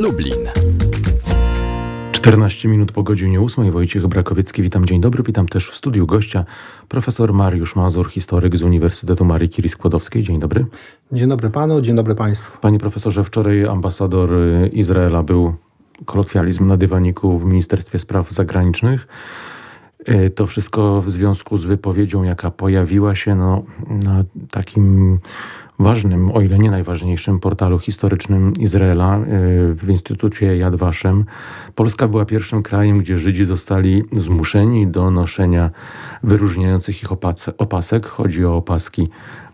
Lublin. 14 minut po godzinie 8. Wojciech Brakowiecki, witam, dzień dobry. Witam też w studiu gościa profesor Mariusz Mazur, historyk z Uniwersytetu Marii Curie Skłodowskiej. Dzień dobry. Dzień dobry panu, dzień dobry państwu. Panie profesorze, wczoraj ambasador y, Izraela był kolokwializm na dywaniku w Ministerstwie Spraw Zagranicznych. Y, To wszystko w związku z wypowiedzią, jaka pojawiła się no, na takim ważnym, o ile nie najważniejszym portalu historycznym Izraela y, w Instytucie Yad Vashem. Polska była pierwszym krajem, gdzie Żydzi zostali zmuszeni do noszenia wyróżniających ich opasek. Chodzi o opaski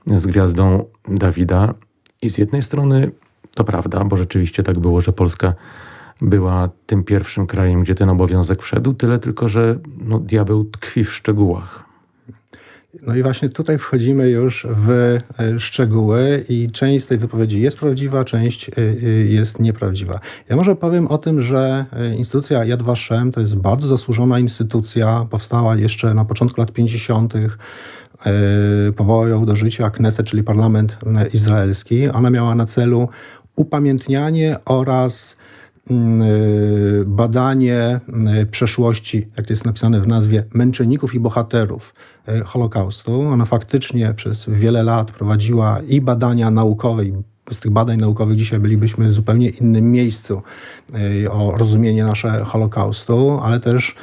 z gwiazdą Dawida. I z jednej strony to prawda, bo rzeczywiście tak było, że Polska była tym pierwszym krajem, gdzie ten obowiązek wszedł, tyle tylko, że no, diabeł tkwi w szczegółach. No i właśnie tutaj wchodzimy już w e, szczegóły i część z tej wypowiedzi jest prawdziwa, część e, e, jest nieprawdziwa. Ja może powiem o tym, że instytucja Yad Vashem to jest bardzo zasłużona instytucja, powstała jeszcze na początku lat 50. E, Powołał do życia Knesset, czyli parlament izraelski. Ona miała na celu upamiętnianie oraz badanie y, przeszłości, jak to jest napisane w nazwie, męczenników i bohaterów y, Holokaustu. Ona faktycznie przez wiele lat prowadziła i badania naukowe, i z tych badań naukowych dzisiaj bylibyśmy w zupełnie innym miejscu o rozumienie nasze Holokaustu, ale też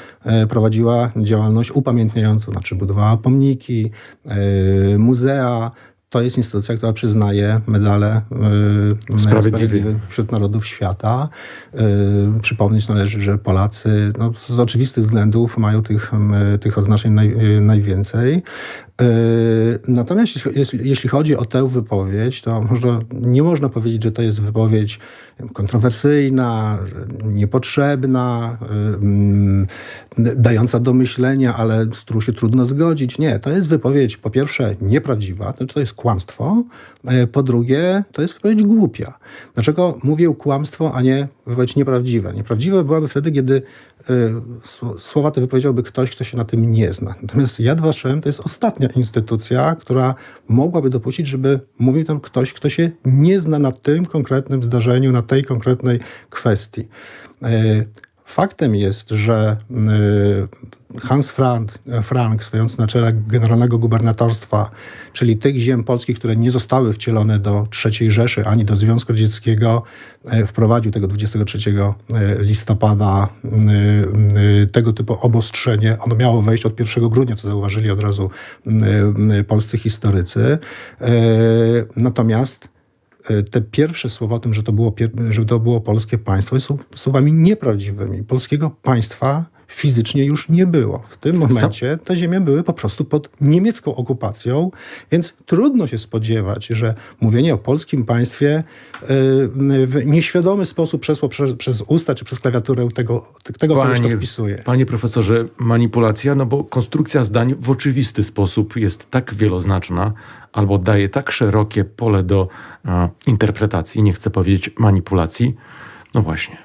prowadziła działalność upamiętniającą, znaczy budowała pomniki, muzea, to jest instytucja, która przyznaje medale y, Sprawiedliwy. wśród narodów świata. Y, przypomnieć należy, że Polacy no, z oczywistych względów mają tych, tych oznaczeń naj, najwięcej. Y, Natomiast jeśli, jeśli- chodzi o tę wypowiedź, to można, nie można powiedzieć, że to jest wypowiedź kontrowersyjna, niepotrzebna, y, dająca do myślenia, ale z którą się trudno zgodzić. Nie, to jest wypowiedź po pierwsze nieprawdziwa, to znaczy to jest kłamstwo, y, po drugie to jest wypowiedź głupia. Dlaczego mówię kłamstwo, a nie wypowiedź nieprawdziwa? Nieprawdziwe byłaby wtedy, kiedy sł- słowa te wypowiedziałby ktoś, kto się na tym nie zna. Natomiast Yad Vashem to jest ostatnia instytucja, która mogłaby dopuścić, żeby mówił tam ktoś, kto się nie zna na tym konkretnym zdarzeniu, na tej konkretnej kwestii. Y, Faktem jest, że y, Hans Frank, Frank, stojący na czele generalnego gubernatorstwa, czyli tych ziem polskich, które nie zostały wcielone do III Rzeszy ani do Związku Radzieckiego, e, wprowadził tego 23 listopada y, y, tego typu obostrzenie. Ono miało wejść od 1 grudnia, co zauważyli od razu polscy historycy. E, Natomiast e, te pierwsze słowa o tym, że to było, że to było polskie państwo, są słowami nieprawdziwymi. Polskiego państwa fizycznie już nie było. W tym momencie te ziemie były po prostu pod niemiecką okupacją, więc trudno się spodziewać, że mówienie o polskim państwie e, w nieświadomy sposób przesło przez, przez usta czy przez klawiaturę tego, tego kogoś, kto wpisuje. panie profesorze, manipulacja, no bo konstrukcja zdań w oczywisty sposób jest tak wieloznaczna, albo daje tak szerokie pole do e, interpretacji, nie chcę powiedzieć manipulacji. No właśnie.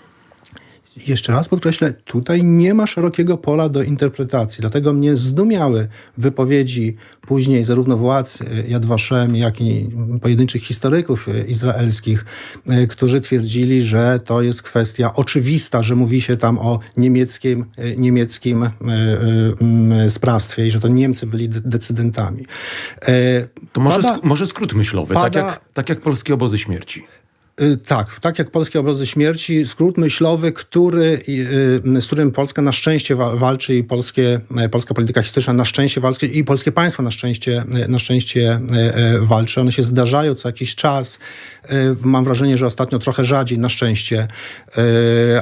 Jeszcze raz podkreślę, tutaj nie ma szerokiego pola do interpretacji, dlatego mnie zdumiały wypowiedzi później zarówno władz e, Yad Vashem, jak i pojedynczych historyków e, izraelskich, e, którzy twierdzili, że to jest kwestia oczywista, że mówi się tam o niemieckim, niemieckim mm, sprawstwie i że to Niemcy byli de- decydentami. To może, pada- sk- może skrót myślowy, tak, pada- jak, tak jak polskie obozy śmierci. Y, Tak, tak jak polskie obozy śmierci, skrót myślowy, który, y, z którym Polska na szczęście wa- walczy i polskie, e, polska polityka historyczna na szczęście walczy i polskie państwo na szczęście, na szczęście walczy. One się zdarzają co jakiś czas. Mam wrażenie, że ostatnio trochę rzadziej, na szczęście,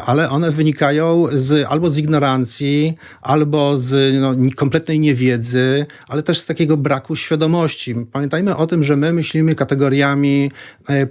ale one wynikają z, albo z ignorancji, albo z no, kompletnej niewiedzy, ale też z takiego braku świadomości. Pamiętajmy o tym, że my myślimy kategoriami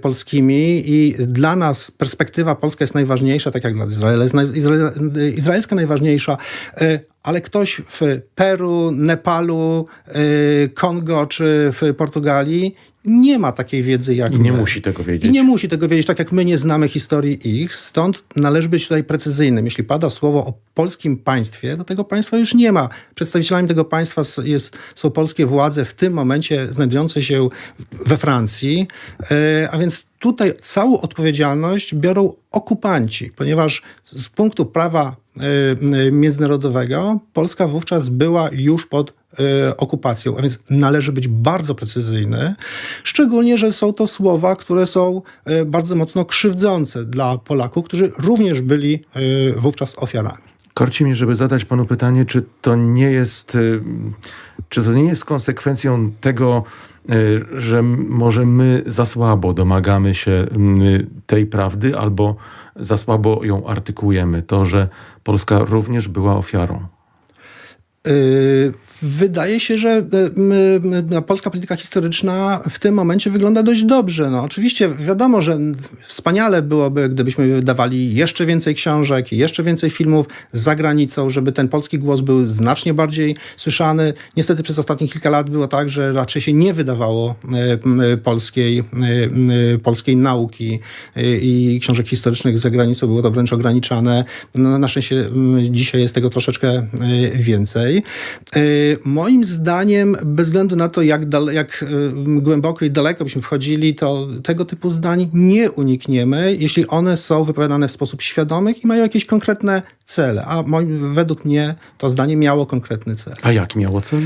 polskimi i dla nas perspektywa polska jest najważniejsza, tak jak dla Izraela jest Izrael, izraelska najważniejsza, e, ale ktoś w Peru, Nepalu, e, Kongo czy w Portugalii nie ma takiej wiedzy jak I nie my. musi tego wiedzieć. I nie musi tego wiedzieć, tak jak my nie znamy historii ich, stąd należy być tutaj precyzyjnym. Jeśli pada słowo o polskim państwie, to tego państwa już nie ma. Przedstawicielami tego państwa jest, są polskie władze w tym momencie znajdujące się we Francji, a więc tutaj całą odpowiedzialność biorą okupanci, ponieważ z punktu prawa e, e, międzynarodowego Polska wówczas była już pod e, okupacją, a więc należy być bardzo precyzyjny, szczególnie, że są to słowa, które są bardzo mocno krzywdzące dla Polaków, którzy również byli wówczas ofiarami. Korci mnie, żeby zadać panu pytanie, czy to nie jest, y, czy to nie jest konsekwencją tego, y, że m- może my za słabo domagamy się y, tej prawdy albo za słabo ją artykułujemy. To, że Polska również była ofiarą. Yy, Wydaje się, że no, polska polityka historyczna w tym momencie wygląda dość dobrze. No, oczywiście wiadomo, że wspaniale byłoby, gdybyśmy wydawali jeszcze więcej książek, jeszcze więcej filmów za granicą, żeby ten polski głos był znacznie bardziej słyszany. Niestety przez ostatnie kilka lat było tak, że raczej się nie wydawało y, polskiej, y, polskiej nauki i książek historycznych za granicą. Było to wręcz ograniczane. No, na szczęście dzisiaj jest tego troszeczkę więcej. Y, Moim zdaniem, bez względu na to, jak, dale, jak y, głęboko i daleko byśmy wchodzili, to tego typu zdań nie unikniemy, jeśli one są wypowiadane w sposób świadomy i mają jakieś konkretne cele. A moim, według mnie to zdanie miało konkretny cel. A jaki miało cel?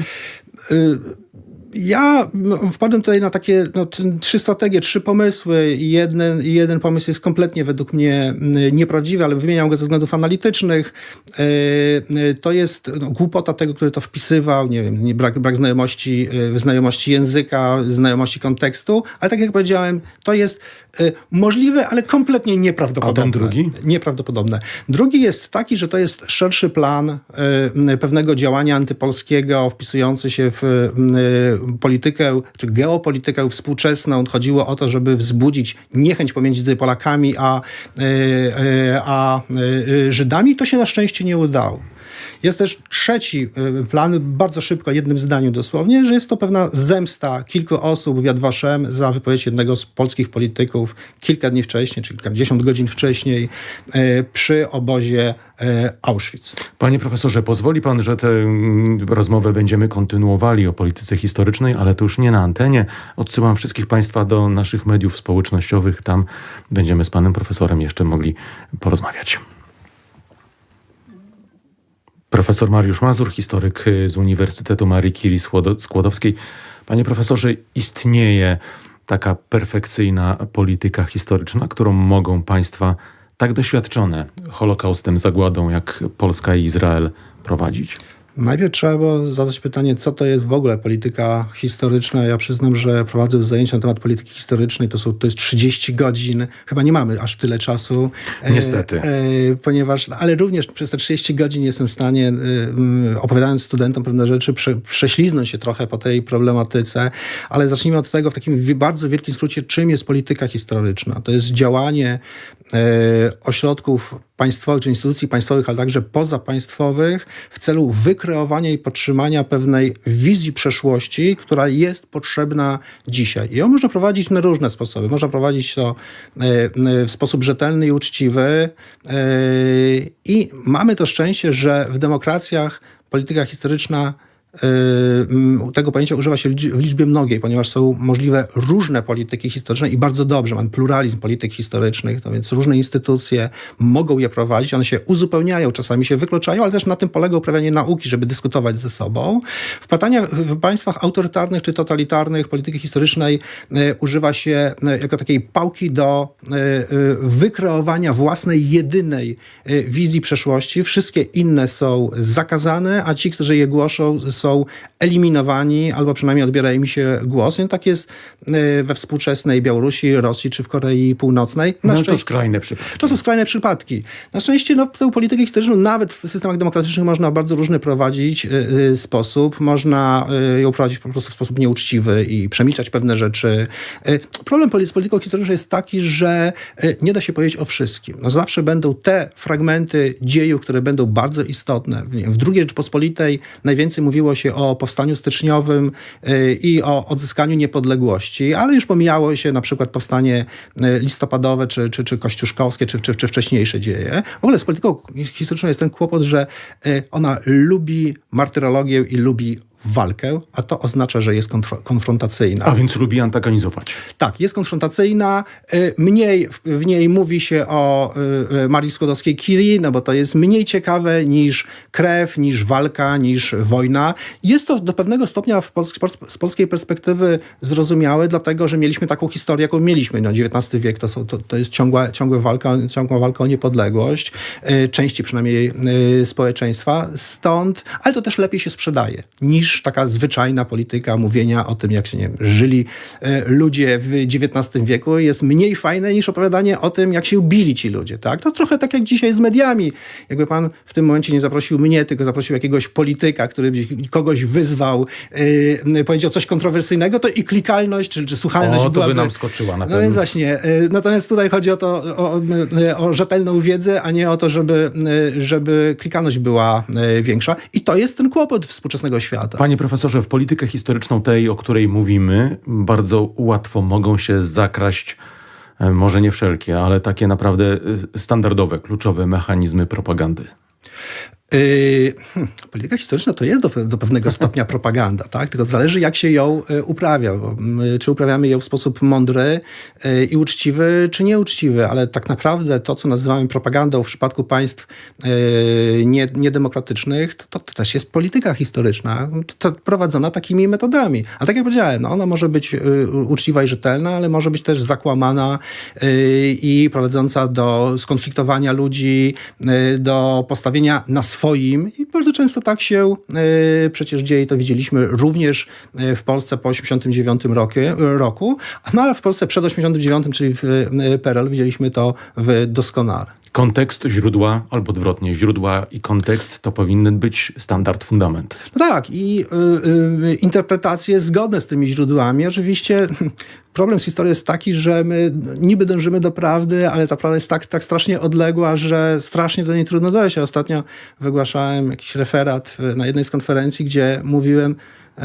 Ja no, wpadłem tutaj na takie no, trzy strategie, trzy pomysły jeden, jeden pomysł jest kompletnie według mnie mm, nieprawdziwy, ale wymieniam go ze względów analitycznych. Yy, yy, To jest no, głupota tego, który to wpisywał, nie wiem, brak, brak znajomości, yy, znajomości języka, znajomości kontekstu, ale tak jak powiedziałem, to jest możliwe, ale kompletnie nieprawdopodobne. A ten drugi? Nieprawdopodobne. Drugi jest taki, że to jest szerszy plan y, pewnego działania antypolskiego, wpisujący się w y, politykę czy geopolitykę współczesną. Chodziło o to, żeby wzbudzić niechęć pomiędzy Polakami a, y, y, a y, Żydami. To się na szczęście nie udało. Jest też trzeci y, plan, bardzo szybko, jednym zdaniu dosłownie, że jest to pewna zemsta kilku osób w Yad Vashem za wypowiedź jednego z polskich polityków kilka dni wcześniej, czy kilkadziesiąt godzin wcześniej y, przy obozie y, Auschwitz. Panie profesorze, pozwoli pan, że tę mm, rozmowę będziemy kontynuowali o polityce historycznej, ale to już nie na antenie. Odsyłam wszystkich państwa do naszych mediów społecznościowych. Tam będziemy z panem profesorem jeszcze mogli porozmawiać. Profesor Mariusz Mazur, historyk y, z Uniwersytetu Marii Curie Skłodo- Skłodowskiej. Panie profesorze, istnieje taka perfekcyjna polityka historyczna, którą mogą państwa tak doświadczone Holokaustem, zagładą jak Polska i Izrael prowadzić? Najpierw trzeba było zadać pytanie, co to jest w ogóle polityka historyczna. Ja przyznam, że prowadzę zajęcia na temat polityki historycznej, to, są, to jest 30 godzin. Chyba nie mamy aż tyle czasu. E, Niestety. E, ponieważ, ale również przez te 30 godzin jestem w stanie, e, opowiadając studentom pewne rzeczy, prze, prześliznąć się trochę po tej problematyce. Ale zacznijmy od tego w takim bardzo wielkim skrócie, czym jest polityka historyczna. To jest działanie e, ośrodków państwowych czy instytucji państwowych, ale także pozapaństwowych w celu wykreowania i podtrzymania pewnej wizji przeszłości, która jest potrzebna dzisiaj. I ją można prowadzić na różne sposoby. Można prowadzić to e, e, w sposób rzetelny i uczciwy. E, I mamy to szczęście, że w demokracjach polityka historyczna tego pojęcia używa się w liczbie mnogiej, ponieważ są możliwe różne polityki historyczne i bardzo dobrze, mamy pluralizm polityk historycznych, to więc różne instytucje mogą je prowadzić, one się uzupełniają, czasami się wykluczają, ale też na tym polega uprawianie nauki, żeby dyskutować ze sobą. W, w państwach autorytarnych czy totalitarnych polityki historycznej e, używa się e, jako takiej pałki do wykreowania własnej, jedynej wizji przeszłości. Wszystkie inne są zakazane, a ci, którzy je głoszą, są eliminowani albo przynajmniej odbiera im się głos. I tak jest e, we współczesnej Białorusi, Rosji czy w Korei Północnej. Na No to szczęście- skrajne przypadki. to są skrajne przypadki. Na szczęście no, tę politykę historyczną nawet w systemach demokratycznych można w bardzo różny prowadzić y, y, sposób. Można y, ją prowadzić po prostu w sposób nieuczciwy i przemilczać pewne rzeczy. Problem z polityką historyczną jest taki, że nie da się powiedzieć o wszystkim. No, zawsze będą te fragmenty dziejów, które będą bardzo istotne. W, w II Rzeczypospolitej najwięcej mówiło mówiło się o powstaniu styczniowym y, i o odzyskaniu niepodległości, ale już pomijało się na przykład powstanie y, listopadowe, czy, czy, czy kościuszkowskie, czy, czy, czy wcześniejsze dzieje. W ogóle z polityką historyczną jest ten kłopot, że y, ona lubi martyrologię i lubi walkę, a to oznacza, że jest konfro- konfrontacyjna. A więc lubi antagonizować. Tak, jest konfrontacyjna. y, Mniej w- niej mówi się o y, y, Marii Skłodowskiej-Curie, no bo to jest mniej ciekawe niż krew, niż walka, niż wojna. Jest to do pewnego stopnia Pols z polskiej perspektywy zrozumiałe, dlatego że mieliśmy taką historię, jaką mieliśmy. No, XIX wiek to, są, to, to jest ciągła, ciągła, walka, ciągła walka o niepodległość, części przynajmniej społeczeństwa. Stąd, ale to też lepiej się sprzedaje niż taka zwyczajna polityka mówienia o tym, jak się nie wiem, żyli e, ludzie w XIX wieku jest mniej fajne niż opowiadanie o tym, jak się ubili ci ludzie. Tak? To trochę tak jak dzisiaj z mediami. Jakby pan w tym momencie nie zaprosił mnie, tylko zaprosił jakiegoś polityka, który by kogoś wyzwał, yy, powiedział coś kontrowersyjnego, to i klikalność, czy, czy słuchalność O, to by byłaby... nam skoczyła na No pewno. więc właśnie. y, Natomiast tutaj chodzi o to, o, o, rzetelną wiedzę, a nie o to, żeby, żeby klikalność była większa. I to jest ten kłopot współczesnego świata. Panie profesorze, w politykę historyczną tej, o której mówimy, bardzo łatwo mogą się zakraść, e, może nie wszelkie, ale takie naprawdę e, standardowe, kluczowe mechanizmy propagandy. Yy, hmm, polityka historyczna to jest do, do pewnego stopnia propaganda, tak? tylko zależy jak się ją y, uprawia. My, czy uprawiamy ją w sposób mądry y, i uczciwy, czy nieuczciwy, ale tak naprawdę to, co nazywamy propagandą w przypadku państw y, nie, niedemokratycznych, to, to też jest polityka historyczna, to prowadzona takimi metodami. A tak jak powiedziałem, no ona może być uczciwa i rzetelna, ale może być też zakłamana i prowadząca do skonfliktowania ludzi, do postawienia na swoim. I bardzo często tak się y, przecież dzieje. To widzieliśmy również y, w Polsce po 89 roku, roku, no ale w Polsce przed 89, czyli w PRL widzieliśmy to w doskonale. Kontekst, źródła, albo odwrotnie, źródła i kontekst to powinny być standard, fundament. No tak, i y, y, interpretacje zgodne z tymi źródłami. Oczywiście problem z historią jest taki, że my niby dążymy do prawdy, ale ta prawda jest tak, tak strasznie odległa, że strasznie do niej trudno dojść. Ja ostatnio wygłaszałem jakiś referat na jednej z konferencji, gdzie mówiłem y,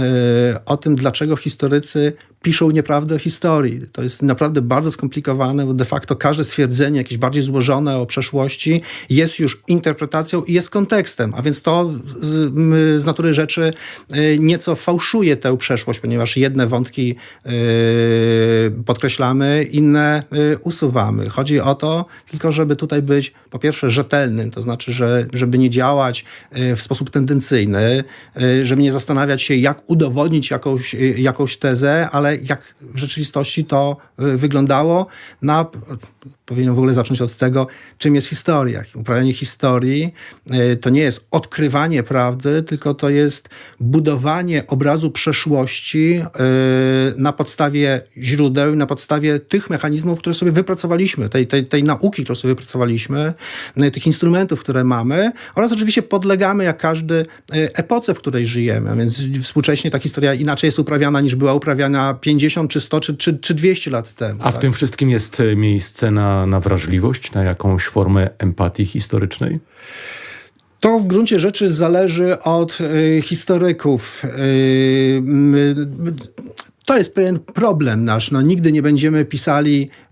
o tym, dlaczego historycy piszą nieprawdę o historii. To jest naprawdę bardzo skomplikowane, bo de facto każde stwierdzenie, jakieś bardziej złożone o przeszłości, jest już interpretacją i jest kontekstem, a więc to z, m, z natury rzeczy y, nieco fałszuje tę przeszłość, ponieważ jedne wątki y, podkreślamy, inne y, usuwamy. Chodzi o to tylko, żeby tutaj być po pierwsze rzetelnym, to znaczy, że, żeby nie działać w sposób tendencyjny, żeby nie zastanawiać się, jak udowodnić jakąś, jakąś tezę, ale jak w rzeczywistości to y, wyglądało. Na, powinien w ogóle zacząć od tego, czym jest historia. Uprawianie historii y, to nie jest odkrywanie prawdy, tylko to jest budowanie obrazu przeszłości y, na podstawie źródeł, na podstawie tych mechanizmów, które sobie wypracowaliśmy, tej, tej, tej nauki, którą sobie wypracowaliśmy, tych instrumentów, które mamy oraz oczywiście podlegamy jak każdy epoce, w której żyjemy. Więc współcześnie ta historia inaczej jest uprawiana niż była uprawiana 50 czy 100 czy, czy, czy 200 lat temu. A w tak? tym wszystkim jest e, miejsce na, na wrażliwość, na jakąś formę empatii historycznej? To w gruncie rzeczy zależy od y, historyków. Y, my- to jest pewien problem nasz. No, nigdy nie będziemy pisali y,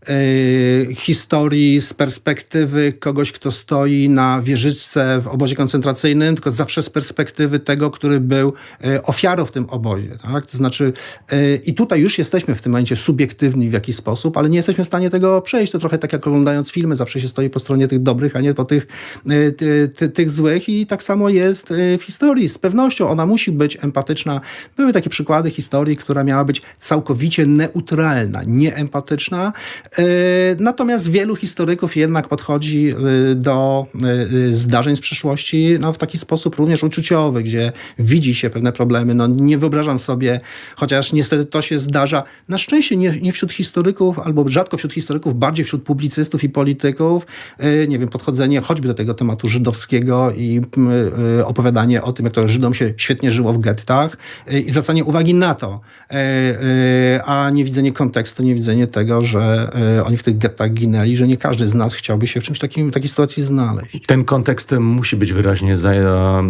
historii z perspektywy kogoś, kto stoi na wieżyczce w obozie koncentracyjnym, tylko zawsze z perspektywy tego, który był y, ofiarą w tym obozie. Tak? To znaczy, y, i tutaj już jesteśmy w tym momencie subiektywni w jakiś sposób, ale nie jesteśmy w stanie tego przejść. To trochę tak jak oglądając filmy, zawsze się stoi po stronie tych dobrych, a nie po tych, y, ty, ty, tych złych. I tak samo jest y, w historii. Z pewnością ona musi być empatyczna. Były takie przykłady historii, która miała być całkowicie neutralna, nieempatyczna. Y, Natomiast wielu historyków jednak podchodzi y, do y, zdarzeń z przeszłości no, w taki sposób również uczuciowy, gdzie widzi się pewne problemy. No, nie wyobrażam sobie, chociaż niestety to się zdarza, na szczęście nie, nie wśród historyków, albo rzadko wśród historyków, bardziej wśród publicystów i polityków, nie wiem, podchodzenie choćby do tego tematu żydowskiego i opowiadanie o tym, jak to Żydom się świetnie żyło w gettach i zwracanie uwagi na to, a nie widzenie kontekstu, nie widzenie tego, że oni w tych gettach ginęli, że nie każdy z nas chciałby się w czymś takim, takiej sytuacji znaleźć. Ten kontekst musi być wyraźnie za,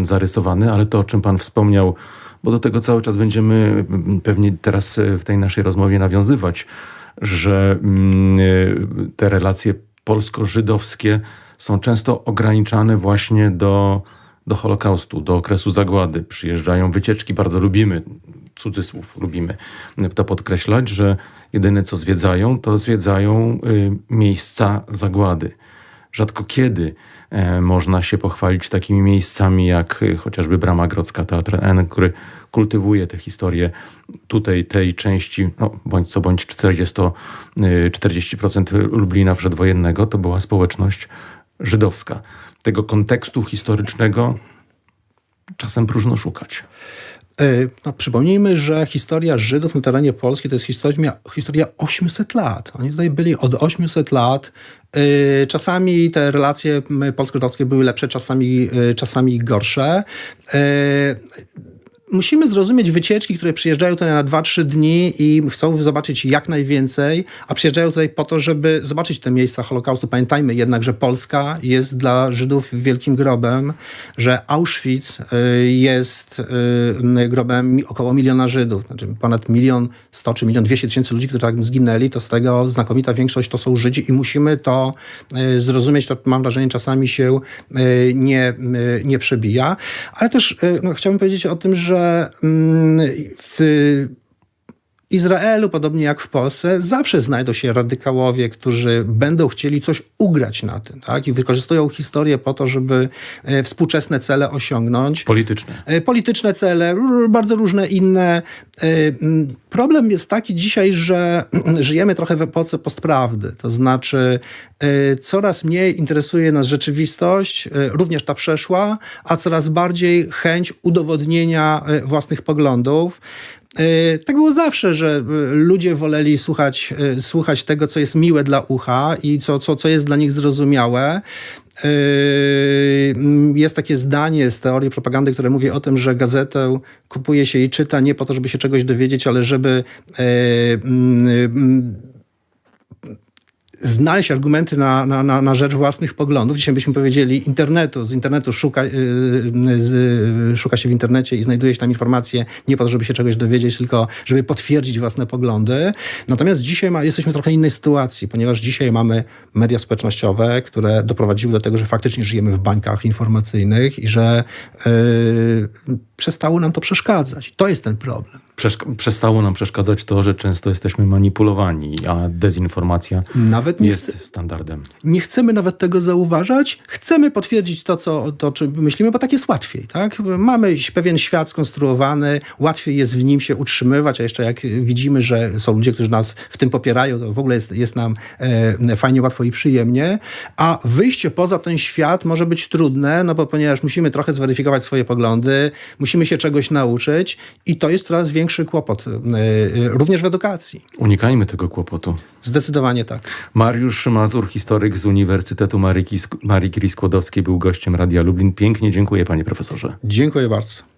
zarysowany, ale to, o czym pan wspomniał, bo do tego cały czas będziemy mm, pewnie teraz e, w tej naszej rozmowie nawiązywać, że mm, e, te relacje polsko-żydowskie są często ograniczane właśnie do, do Holokaustu, do okresu zagłady. Przyjeżdżają wycieczki, bardzo lubimy, cudzysłów, lubimy to podkreślać, że jedyne co zwiedzają, to zwiedzają y, miejsca zagłady. Rzadko kiedy e, można się pochwalić takimi miejscami jak y, chociażby Brama Grodzka, Teatr N, który kultywuje tę historię tutaj, tej części, no, bądź co bądź 40, y, 40% Lublina przedwojennego to była społeczność żydowska. Tego kontekstu historycznego czasem próżno szukać. Y, No, przypomnijmy, że historia Żydów na terenie Polski to jest historia, historia 800 lat. Oni tutaj byli od 800 lat. Y, Czasami te relacje polsko-żydowskie były lepsze, czasami, y, czasami gorsze. Musimy zrozumieć wycieczki, które przyjeżdżają tutaj na 2-3 dni i chcą zobaczyć jak najwięcej, a przyjeżdżają tutaj po to, żeby zobaczyć te miejsca Holokaustu. Pamiętajmy jednak, że Polska jest dla Żydów wielkim grobem, że Auschwitz y, jest y, grobem około miliona Żydów. Znaczy ponad milion sto czy milion dwieście tysięcy ludzi, którzy tam zginęli, to z tego znakomita większość to są Żydzi i musimy to y, zrozumieć. To mam wrażenie czasami się nie, nie przebija. Ale też no, chciałbym powiedzieć o tym, że mm, w Izraelu, podobnie jak w Polsce, zawsze znajdą się radykałowie, którzy będą chcieli coś ugrać na tym, tak? I wykorzystują historię po to, żeby e, współczesne cele osiągnąć. Polityczne. E, Polityczne cele, bardzo różne inne. E, Problem jest taki dzisiaj, że żyjemy trochę w epoce postprawdy. To znaczy, coraz mniej interesuje nas rzeczywistość, również ta przeszła, a coraz bardziej chęć udowodnienia własnych poglądów. E, Tak było zawsze, że e, ludzie woleli słuchać, e, słuchać tego, co jest miłe dla ucha i co, co, co jest dla nich zrozumiałe. Jest takie zdanie z teorii propagandy, które mówi o tym, że gazetę kupuje się i czyta nie po to, żeby się czegoś dowiedzieć, ale żeby znaleźć argumenty na, na, na, na rzecz własnych poglądów. Dzisiaj byśmy powiedzieli internetu, z internetu szuka, yy, z, szuka się w internecie i znajduje się tam informacje nie po to, żeby się czegoś dowiedzieć, tylko żeby potwierdzić własne poglądy. Natomiast dzisiaj ma, jesteśmy w trochę innej sytuacji, ponieważ dzisiaj mamy media społecznościowe, które doprowadziły do tego, że faktycznie żyjemy w bańkach informacyjnych i że yy, przestało nam to przeszkadzać. To jest ten problem. Przestało nam przeszkadzać to, że często jesteśmy manipulowani, a dezinformacja Nawet nie, jest chce, standardem. nie chcemy nawet tego zauważać, chcemy potwierdzić to, co, to, czym myślimy, bo tak jest łatwiej. Tak? Mamy pewien świat skonstruowany, łatwiej jest w nim się utrzymywać, a jeszcze jak widzimy, że są ludzie, którzy nas w tym popierają, to w ogóle jest, jest nam e, fajnie, łatwo i przyjemnie, a wyjście poza ten świat może być trudne, no bo ponieważ musimy trochę zweryfikować swoje poglądy, musimy się czegoś nauczyć i to jest coraz większy kłopot, e, e, również w edukacji. Unikajmy tego kłopotu. Zdecydowanie tak. Mariusz Mazur, historyk z Uniwersytetu Marii Marii Curie Skłodowskiej, był gościem Radia Lublin. Pięknie dziękuję, panie profesorze. Dziękuję bardzo.